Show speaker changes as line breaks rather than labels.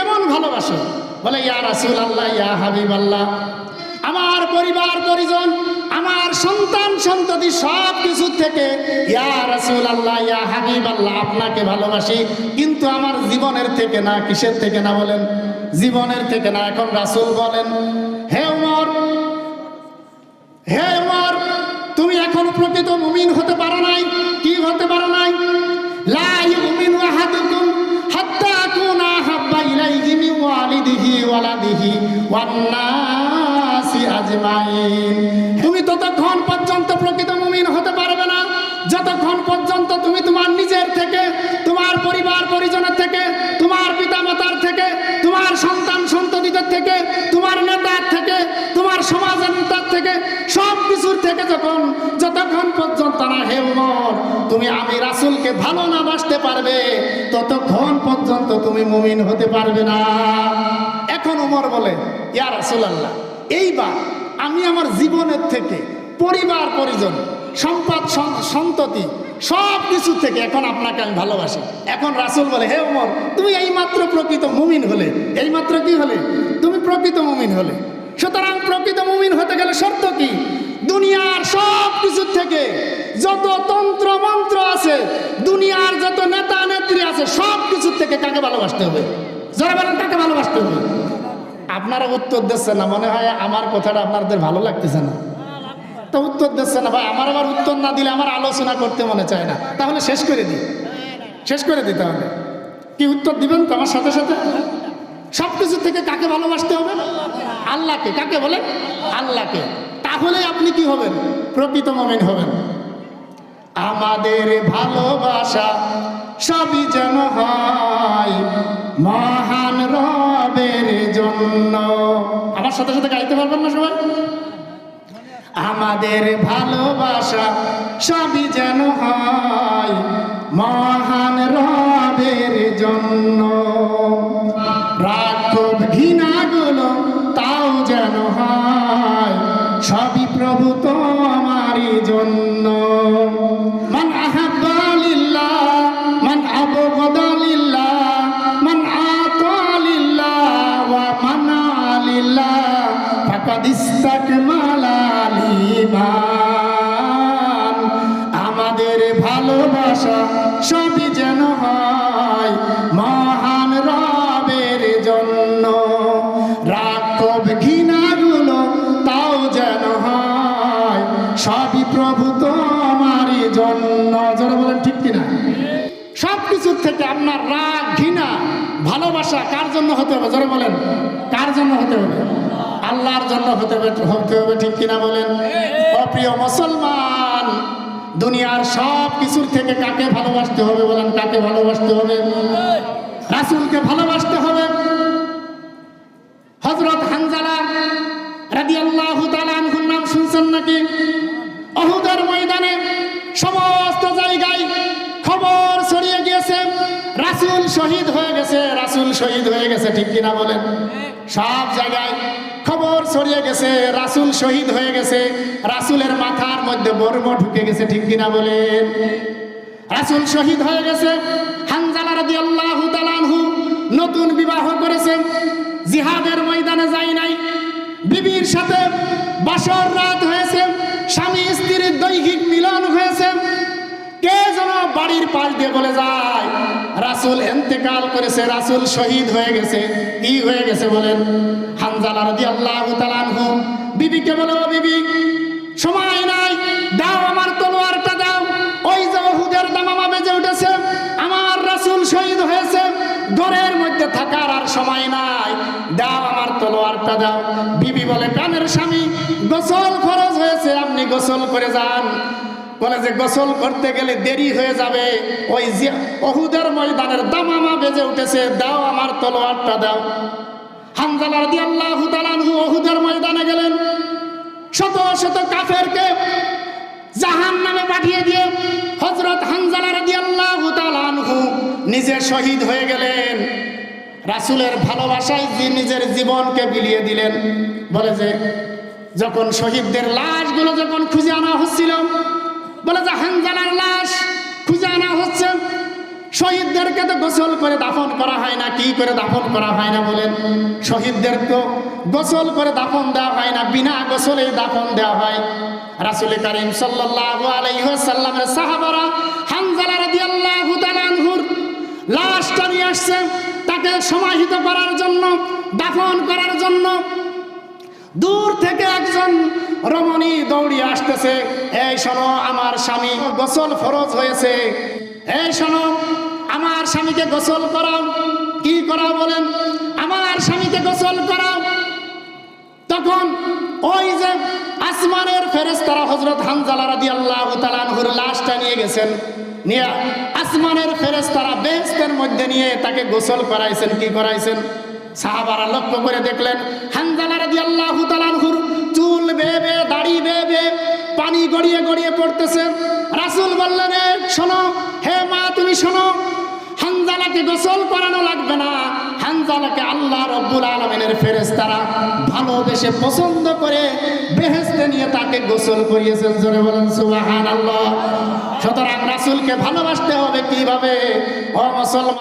কেমন ভালোবাসো? বলে, ইয়া রাসুল আল্লাহ ইয়া হাবিব আল্লাহ আমার পরিবার, পরিজন, আমার সন্তান, সন্ততি সব কিছু থেকে, ইয়া রাসুল আল্লাহ ইয়া হাবিব আল্লাহ আপনাকে ভালোবাসি। কিন্তু আমার জীবনের থেকে না, কিসের থেকে না বলেন? জীবনের থেকে না, এখন রাসুল বলেন, হে উমর হে উমর, তুমি এখন প্রকৃত মুমিন হতে পারো নাই, কি হতে পারো নাই? তুমি ততক্ষণ পর্যন্ত প্রকৃত মুমিন হতে পারবে না। যতক্ষণ পর্যন্ত তুমি তোমার নিজের থেকে, তোমার পরিবার পরিজনের থেকে, তোমার পিতামাতার থেকে, তোমার সন্তান সন্ততিদের থেকে, তোমার নেতার থেকে, তোমার সমাজের নেতার থেকে, সব কিছুর থেকে যখন, যতক্ষণ পর্যন্ত না হে উমর তুমি আমি রাসুলকে ভালো না বাসতে পারবে, ততক্ষণ পর্যন্ত তুমি মুমিন হতে পারবে না। এখন উমর বলে, ইয়া রাসুল এইবার আমি আমার জীবনের থেকে পরিবার, পরিজন, সম্পদ সন্ততি সব কিছু থেকে এখন আপনাকে আমি ভালোবাসি। এখন রাসুল বলে, হে উমর, তুমি এইমাত্র প্রকৃত মুমিন হলে, এইমাত্র কি হলে? তুমি প্রকৃত মুমিন হলে। সুতরাং প্রকৃত মুমিন হতে গেলে শর্ত কি? দুনিয়ার সব কিছু থেকে যত তন্ত্র, মন্ত্র আছে, দুনিয়ার যত নেতা, নেত্রী আছে, সব কিছুর থেকে কাকে ভালোবাসতে হবে? যারা বলেন, কাকে ভালোবাসতে হবে? আপনারা উত্তর দিচ্ছেন না, মনে হয় আমার কথাটা আপনাদের ভালো লাগতেছে না। তো উত্তর দিচ্ছে না, ভাই, আমার আবার উত্তর না দিলে আমার আলোচনা করতে মনে চায় না। তাহলে শেষ করে দিই। শেষ করে দিই তাহলে। কি উত্তর দিবেন তো আমার সাথে সাথে? সব কিছু থেকে কাকে ভালোবাসতে হবে? আল্লাহকে। কাকে বলে আল্লাহকে। তাহলে আপনি কি হবেন? প্রকৃত মমিন হবেন। আমাদের ভালোবাসা সবই যেন হয় মহান আমার সাথে সাথে গাইতে পারবেন না সবাই? আমাদের ভালোবাসা সবই যেন হয়, মহান রবের জন্য। রাখব ঘৃণাগুলো তাও যেন হয়, সবই প্রভু তোমারই জন্য। আমাদের ভালোবাসা সবই যেন হয় মহান রবের জন্য। রাখব ঘৃণাগুলো তাও যেন হয়, সবই প্রভু তোমারই জন্য। যারা বলেন, ঠিক কিনা? সব কিছুর থেকে আপনার রাগ, ঘৃণা, ভালোবাসা কার জন্য হতে হবে? যারা বলেন, কার জন্য হতে হবে? আল্লাহর জন্য হতে হবে হতে হবে ঠিক কিনা বলেন? অপ্রিয় মুসলমান দুনিয়ার সব কিছুর থেকে কাকে ভালোবাসতে হবে বলেন? কাকে ভালোবাসতে হবে? রাসুলকে ভালোবাসতে হবে। হজরত হানজালা রাদি আল্লাহ নাম শুনছেন নাকি? অহুদের ময়দানে সমস্ত জায়গায় খবর ছড়িয়ে গিয়েছে। রাসুল শহীদ হয়ে গেছে রাসুল শহীদ হয়ে গেছে ঠিক কিনা বলেন? সব জায়গায় খবর ছড়িয়ে গেছে, রাসুল শহীদ হয়ে গেছে, রাসুলের মাথার মধ্যে বর্ম ঢুকে গেছে, ঠিক কিনা বলেন? রাসুল শহীদ হয়ে গেছে নতুন বিবাহ করেছে, জিহাদের ময়দানে যাই নাই, বিবির সাথে বাসর রাত হয়েছে, স্বামী স্ত্রীর দৈহিক মিলন হয়েছে, কে বাড়ির পাশ দিয়ে বলে যায়, রাসুল এন্তেকাল করেছে, রাসুল শহীদ হয়ে গেছে কি হয়ে গেছে বলেন। হানজালা রাদি আল্লাহ তালানহু বিবিকে বলে বিবি, সময় নাই, দাও আমার তলোয়ারটা দাও। ওই যে ওহুদের দামামা বেজে উঠেছে, আমার রাসুল শহীদ হয়েছে, ঘরের মধ্যে থাকার আর সময় নাই। দাও আমার তলোয়ারটা দাও। বিবি বলে কানের স্বামী, গোসল খরচ হয়েছে, আপনি গোসল করে যান। বলে যে গোসল করতে গেলে দেরি হয়ে যাবে। ওই অহুদের ময়দানের দামামা বেজে উঠেছে, দাও আমার তলোয়ারটা দাও। হানজালা রাদিয়াল্লাহু তাআলা আনহু অহুদের ময়দানে গেলেন। শত শত কাফেরকে জাহান নামে পাঠিয়ে দিয়ে হজরত হানজালা রাদিয়াল্লাহু তাআলা আনহু নিজে শহীদ হয়ে গেলেন। রাসূলের ভালোবাসায় নিজের জীবনকে বিলিয়ে দিলেন। বলে যে, যখন শহীদদের লাশগুলো যখন খুঁজে আনা হচ্ছিল বলে যে হানজালার লাশ খুঁজে আনা হচ্ছে। শহীদদেরকে তো গোসল করে দাফন করা হয় না, কি করে দাফন করা হয় না বলেন। শহীদদের তো গোসল করে দাফন দেওয়া হয় না, বিনা গোসলে দাফন দেওয়া হয়। রাসুল করিম সাল্লাল্লাহু আলাইহি ওয়াসাল্লামের সাহাবারা হানজালা আনহুর লাশটা নিয়ে আসছে, তাকে সমাহিত করার জন্য, দাফন করার জন্য। দূর থেকে একজন রমণী দৌড়িয়ে আসতেছে। এই শোনো, আমার স্বামী গোসল ফরজ হয়েছে। এই শোনো, আমার স্বামীকে গোসল করাও। কি করাও বলেন? আমার স্বামীকে গোসল করাও। তখন ওই যে আসমানের ফেরেস্তারা হজরত হানজালা রাদি আল্লাহ লাশটা নিয়ে গেছেন। নিয়ে আসমানের ফেরেস্তারা বেহেস্তের মধ্যে নিয়ে তাকে গোসল করাইছেন। কি করাইছেন? সাহাবারা লক্ষ্য করে দেখলেন, হানজালা রাদি আল্লাহ তালানহুর চুল বেয়ে গড়িয়ে গড়িয়ে পড়তেছে। রাসুল বললেন শোনো, হে মা, তুমি শোনো, হানজালাকে গোসল করানো লাগবে না। হানজালাকে আল্লাহ রব্বুল আলমিনের ফেরেস্তারা ভালোবেসে পছন্দ করে বেহেস্তে নিয়ে তাকে গোসল করিয়েছেন। জোরে বলেন সুবাহান আল্লাহ সুতরাং রাসুলকে ভালোবাসতে হবে কীভাবে? ও মুসলমান